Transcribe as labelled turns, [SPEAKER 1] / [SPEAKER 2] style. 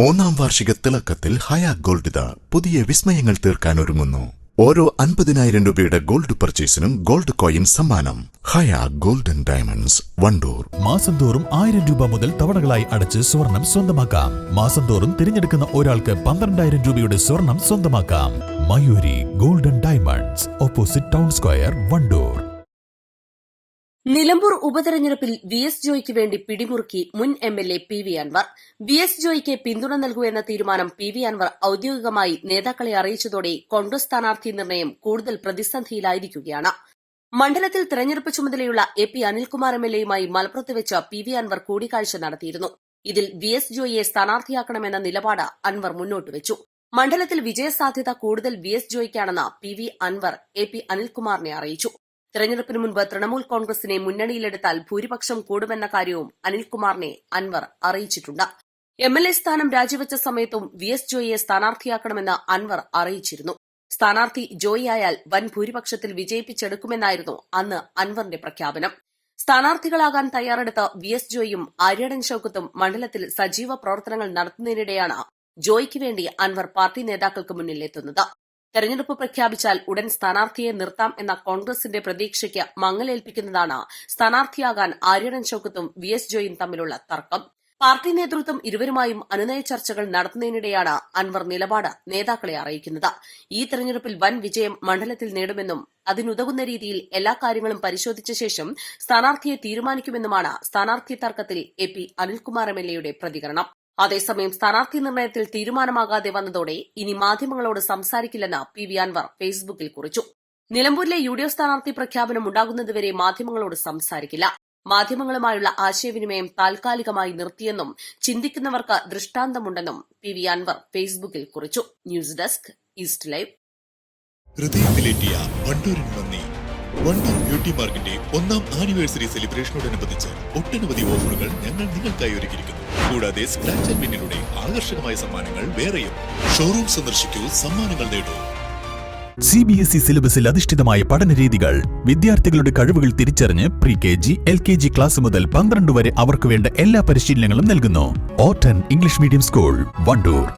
[SPEAKER 1] മൂന്നാം വാർഷിക തിളക്കത്തിൽ ഹയ ഗോൾഡ് പുതിയ വിസ്മയങ്ങൾ തീർക്കാൻ ഒരുങ്ങുന്നു. ഓരോ അൻപതിനായിരം രൂപയുടെ ഗോൾഡ് പർച്ചേസിനും ഗോൾഡ് കോയിൻ സമ്മാനം. Haya golden diamonds Wandoor.
[SPEAKER 2] മാസം തോറും ആയിരം രൂപ മുതൽ തവണകളായി അടച്ച് സ്വർണം സ്വന്തമാക്കാം. മാസം തോറും തിരഞ്ഞെടുക്കുന്ന ഒരാൾക്ക് പന്ത്രണ്ടായിരം രൂപയുടെ സ്വർണം സ്വന്തമാക്കാം. Mayuri golden diamonds opposite town square Wandoor.
[SPEAKER 3] Nilambur ഉപതെരഞ്ഞെടുപ്പിൽ വി എസ് ജോയ്ക്ക് വേണ്ടി പിടിമുറുക്കി മുൻ M L A P V Anvar. V S ജോയ്ക്ക് പിന്തുണ നൽകൂ എന്ന തീരുമാനം പി വി അൻവർ ഔദ്യോഗികമായി നേതാക്കളെ അറിയിച്ചതോടെ കോൺഗ്രസ് സ്ഥാനാർത്ഥി നിർണയം കൂടുതൽ പ്രതിസന്ധിയിലായിരിക്കുകയാണ്. മണ്ഡലത്തിൽ തെരഞ്ഞെടുപ്പ് ചുമതലയുള്ള A P Anilkumar M L എയുമായി മലപ്പുറത്ത് വെച്ച് പി വി അൻവർ കൂടിക്കാഴ്ച നടത്തിയിരുന്നു. ഇതിൽ വി എസ് ജോയിയെ സ്ഥാനാർത്ഥിയാക്കണമെന്ന നിലപാട് അൻവർ മുന്നോട്ട് വെച്ചു. മണ്ഡലത്തിൽ വിജയസാധ്യത കൂടുതൽ V S ജോയ്ക്കാണെന്ന് P V Anvar A P അനിൽകുമാറിനെ അറിയിച്ചു. തെരഞ്ഞെടുപ്പിന് മുൻപ് തൃണമൂൽ കോൺഗ്രസിനെ മുന്നണിയിലെടുത്താൽ ഭൂരിപക്ഷം കൂടുമെന്ന കാര്യവും അനിൽകുമാറിനെ അൻവർ അറിയിച്ചിട്ടുണ്ട്. എം എൽ എ സ്ഥാനം രാജിവെച്ച സമയത്തും വി എസ് ജോയിയെ സ്ഥാനാർത്ഥിയാക്കണമെന്ന് അൻവർ അറിയിച്ചിരുന്നു. സ്ഥാനാർത്ഥി ജോയി ആയാൽ വൻ ഭൂരിപക്ഷത്തിൽ വിജയിപ്പിച്ചെടുക്കുമെന്നായിരുന്നു അന്ന് അൻവറിന്റെ പ്രഖ്യാപനം. സ്ഥാനാർത്ഥികളാകാൻ തയ്യാറെടുത്ത വി എസ് ജോയിയും ആര്യടൻ ഷൌക്കത്തും മണ്ഡലത്തിൽ സജീവ പ്രവർത്തനങ്ങൾ നടത്തുന്നതിനിടെയാണ് ജോയിക്ക് വേണ്ടി അൻവർ പാർട്ടി നേതാക്കൾക്ക് മുന്നിൽ എത്തുന്നത് തെരഞ്ഞെടുപ്പ് പ്രഖ്യാപിച്ചാൽ ഉടൻ സ്ഥാനാർത്ഥിയെ നിർത്താം എന്ന കോൺഗ്രസിന്റെ പ്രതീക്ഷയ്ക്ക് മങ്ങലേൽപ്പിക്കുന്നതാണ് സ്ഥാനാർത്ഥിയാകാൻ ആര്യടൻ ചോക്കത്തും വി എസ് ജോയും തമ്മിലുള്ള തർക്കം. പാർട്ടി നേതൃത്വം ഇരുവരുമായും അനുനയ ചർച്ചകൾ നടത്തുന്നതിനിടെയാണ് അൻവർ നിലപാട് നേതാക്കളെ അറിയിക്കുന്നത്. ഈ തെരഞ്ഞെടുപ്പിൽ വൻ വിജയം മണ്ഡലത്തിൽ നേടുമെന്നും അതിനുതകുന്ന രീതിയിൽ എല്ലാ കാര്യങ്ങളും പരിശോധിച്ച ശേഷം സ്ഥാനാർത്ഥിയെ തീരുമാനിക്കുമെന്നുമാണ് സ്ഥാനാർത്ഥി തർക്കത്തിൽ A P Anilkumar M L എയുടെ പ്രതികരണം. അതേസമയം സ്ഥാനാർത്ഥി നിർണയത്തിൽ തീരുമാനമാകാതെ വന്നതോടെ ഇനി മാധ്യമങ്ങളോട് സംസാരിക്കില്ലെന്ന് പി വി അൻവർ ഫേസ്ബുക്കിൽ കുറിച്ചു. നിലമ്പൂരിലെ യു ഡി എഫ് സ്ഥാനാർത്ഥി പ്രഖ്യാപനം ഉണ്ടാകുന്നതുവരെ മാധ്യമങ്ങളോട് സംസാരിക്കില്ല. മാധ്യമങ്ങളുമായുള്ള ആശയവിനിമയം താൽക്കാലികമായി നിർത്തിയെന്നും ചിന്തിക്കുന്നവർക്ക് ദൃഷ്ടാന്തമുണ്ടെന്നും പി വി അൻവർ ഫേസ്ബുക്കിൽ കുറിച്ചു. News desk east live.
[SPEAKER 4] ഹൃദയത്തിലേറ്റിയ Wandoor beauty മാർക്കിന്റെ ഒന്നാം ആനിവേഴ്സറി സെലിബ്രേഷനോടനുബന്ധിച്ച് ഒട്ടനവധി ഓഫറുകൾ ഞങ്ങൾ നിങ്ങൾക്കായി ഒരുക്കിയിരിക്കുന്നു. കൂടാതെ സ്ക്രാച്ച് ആൻഡ് ആകർഷകമായ സമ്മാനങ്ങൾ വേറെയും. ഷോറൂം സന്ദർശിക്കൂ സമ്മാനങ്ങൾ നേടൂ.
[SPEAKER 2] സി ബി എസ് ഇ സിലബസിൽ അധിഷ്ഠിതമായ പഠന രീതികൾ വിദ്യാർത്ഥികളുടെ കഴിവുകൾ തിരിച്ചറിഞ്ഞ് pre K G L K G class മുതൽ പന്ത്രണ്ട് വരെ അവർക്ക് വേണ്ട എല്ലാ പരിശീലനങ്ങളും നൽകുന്നു. Ottan English medium school Wandoor